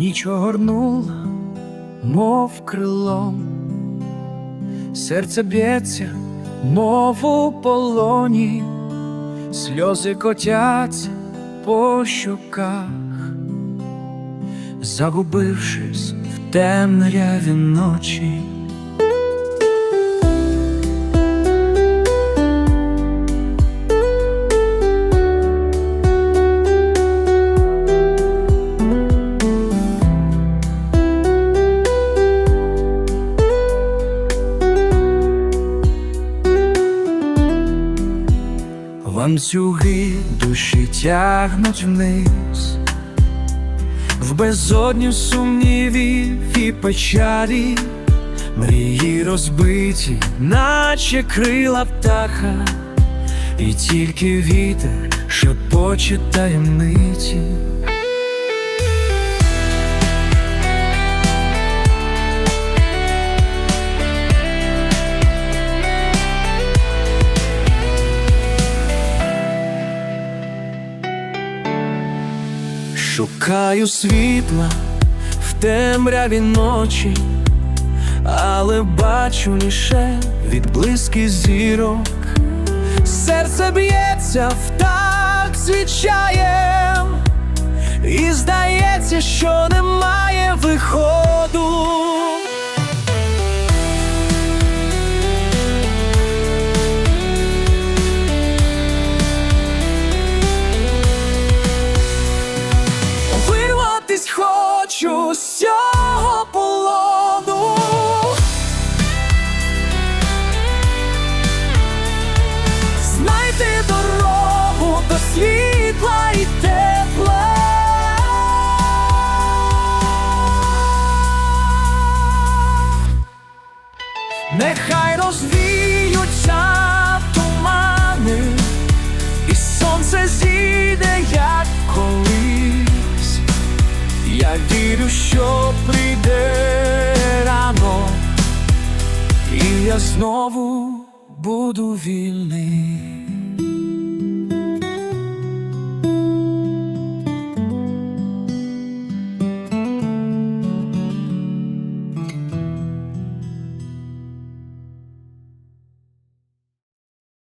Ніч огорнула, мов крилом, серце б'ється, мов у полоні, сльози котяться по щоках, загубившись в темряві ночі. Ланцюги душі тягнуть вниз, в безодню сумнівів і печалі, мрії розбиті, наче крила птаха, і тільки вітер шепоче таємниці. Шукаю світла в темряві ночі, але бачу лише відблиски зірок. Серце б'ється в так звідчаєм, і здається, Нехай розвіються тумани, і сонце зійде, як колись. Я вірю, що прийде рано, і я знову буду вільний.